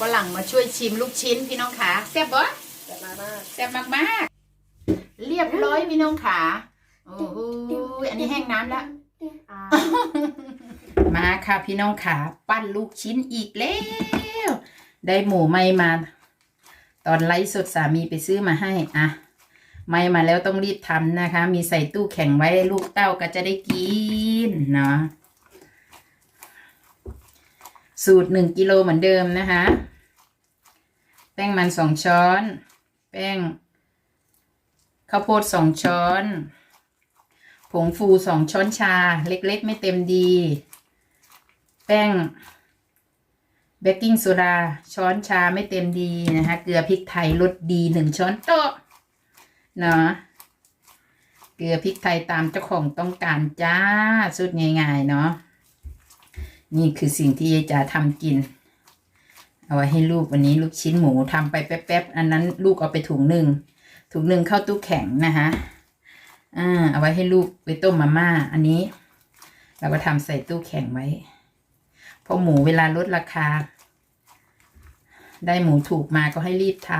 ฝรั่งมาช่วยชิมลูกชิ้นพี่น้องขาแซ่บบ่แต่มามากแซ่บมากๆเรียบร้อยพี่น้องขาโอ้โหอันนี้แห้งน้ำแล้วอ่ามาค่ะพี่น้องขาปั้นลูกชิ้นอีกแล้ว ได้หมูไม่มา ตอนไลฟ์สดสามีไปซื้อมาให้อะไม่มาแล้วต้องรีบทำนะคะ มีใส่ตู้แข็งไว้ลูกเต้าก็จะได้กินเนาะ สูตรหนึ่งกิโลเหมือนเดิมนะคะ แป้งมันสองช้อน แป้งข้าวโพดสองช้อน ผงฟูสองช้อนชา เล็กๆ ไม่เต็มดี แป้งเบกกิ้งโซดาช้อนชาไม่เต็มดีนะคะ เกลือพริกไทยรสดีหนึ่งช้อนโต๊ะเนาะเกลือพริกไทยตามเจ้าของต้องการจ้าสุดง่ายๆเนาะ นี่คือสิ่งที่ยายจ๋าทำกิน เอาไว้ให้ลูกวันนี้ลูกชิ้นหมูทำไปแป๊บๆอันนั้นลูกเอาไปถุงหนึ่งถุงหนึ่งเข้าตู้แข็งนะคะอ่าเอาไว้ให้ลูกไปต้มมาม่า อันนี้ เราก็ทำใส่ตู้แข็งไว้เพราะหมูเวลาลดราคา ได้หมูถูกมาก็ให้รีบท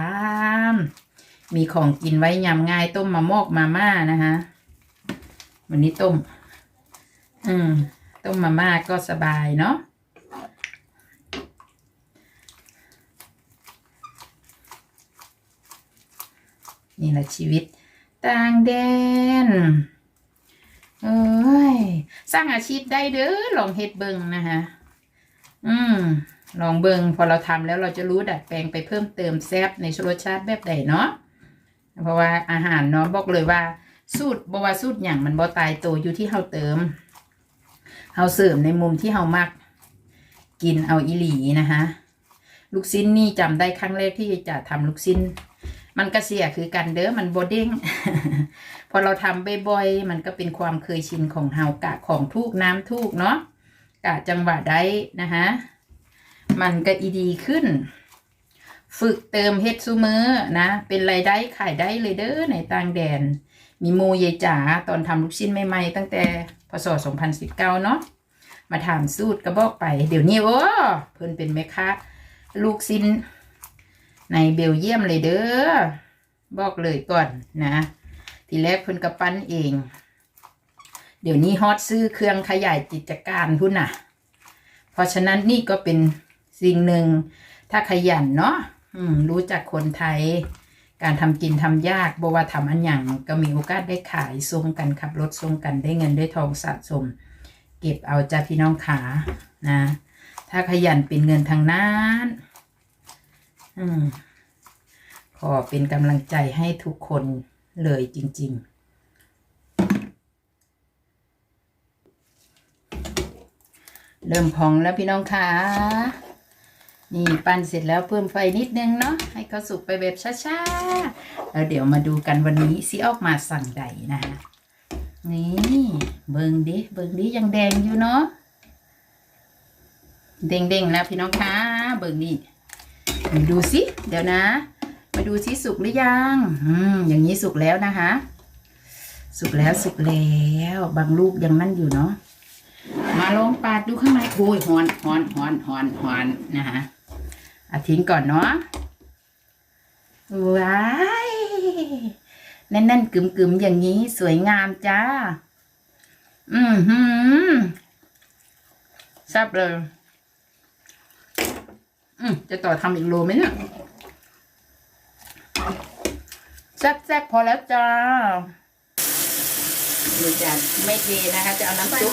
ำมีของกินไว้ยำง่ายต้มมามอกมาม่านะคะวันนี้ต้ม อืม ต้มมาม่าก็สบายเนาะนี่แหละชีวิตต่างแดน เอ้ย สร้างอาชีพได้เด้อลองเฮ็ดเบิงนะคะอืม ลองเบิงพอเราทำแล้วเราจะรู้ดัดแปลงไปเพิ่มเติมแซบในรสชาติแบบใดเนาะเพราะว่าอาหารเนาะบอกเลยว่า สูตรบว่าสูตรอย่างมันบ่ตายตัวอยู่ที่เฮาเติม เฮาเสริมในมุมที่เฮามัก กินเอาอีหลีนะคะลูกชิ้นนี่จำได้ครั้งแรกที่จะทำลูกชิ้น มันก็เสียคือกันเด้อมันโบเด้งพอเราทำบ่อยๆมันก็เป็นความเคยชินของเฮากะของทูกน้ำทูกเนาะกะจังหวะได้นะคะมันก็อีดีขึ้น ฝึกเติมเฮ็ดซูเมอร์นะ เป็นรายได้ขายได้เลยเด้อในต่างแดน มีโมเยจ๋าตอนทำลูกชิ้นใหม่ๆตั้งแต่พศ 2019 เนาะมาถามสูตรก็บอกไป เดี๋ยวนี้โอ้เพิ่นเป็นแม่ค้าลูกชิ้นในเบลเยียมเลยเด้อบอกเลยก่อนนะ ทีแรกเพิ่นกระปั้นเอง เดี๋ยวนี้ฮอตซื้อเครื่องขยายกิจการพุ่นน่ะ เพราะฉะนั้นนี่ก็เป็นสิ่งหนึ่งถ้าขยันเนาะ อืม รู้จักคนไทย การทำกินทำยากบว่าทำอันอย่างก็มีโอกาสได้ขายส่งกันขับรถส่งกันได้เงินได้ทองสะสม เก็บเอาจ้าพี่น้องขานะ ถ้าขยันเป็นเงินทางนั้น อืม ขอเป็นกำลังใจให้ทุกคนเลยจริง ๆเริ่มพองแล้วพี่น้องคะ นี่ปั้นเสร็จแล้วเพิ่มไฟนิดนึงเนาะให้เขาสุกไปแบบช้าๆ แล้วเดี๋ยวมาดูกันวันนี้สิออกมาสั่งใดนะคะนี่เบิงดิเบิงดิยังแดงอยู่เนาะเด้งๆแล้วพี่น้องคะเบิงนี่มาดูสิเดี๋ยวนะ มาดูสิสุกหรือยังอืมอย่างนี้สุกแล้วนะคะ สุกแล้วสุกแล้วบางลูกยังนั่นอยู่เนาะมาลองปาดดูข้างในโอ้ยหอนหอนหอนหอนหอนนะคะ อาทิ้งก่อนเนาะว้ายแน่นๆกึมๆอย่างนี้สวยงามจ้า อืมหืมแซ่บเลย อืมจะต่อทำอีกโลไหมเนี่ยแซ่บๆพอแล้วจ้าเดี๋ยวจะไม่เทนะคะ จะเอาน้ำซุป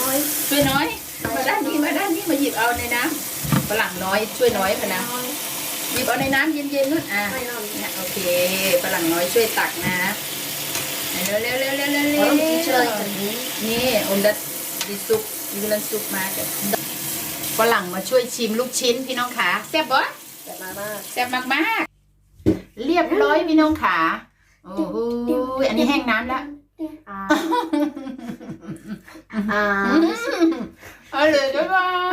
ช่วยน้อย มาด้านนี้มาด้านนี้มาหยิบเอาในน้ำฝ รั่งน้อยช่วยน้อยพะนะหยิบเอาในน้ำเย็นๆนู่นอะไม่นอนเนี่ยโอเคฝรั่งน้อยช่วยตักนะเร็วเร็วเร็วเร็วเร็วเพราะเราเร็คิดเชยวกันนี้นี่อมดัดดิซุปยูรันซุปมากันฝรั่งมาช่วยชิมลูกชิ้นพี่น้องขาแซ่บบ่แต่มามากแซ่บมากๆเรียบร้อยพี่น้องขาโอ้โหอันนี้แห้งน้ำแล้วอ่าอ่าเอาเลยบ๊ายบาบ๊ายยบาย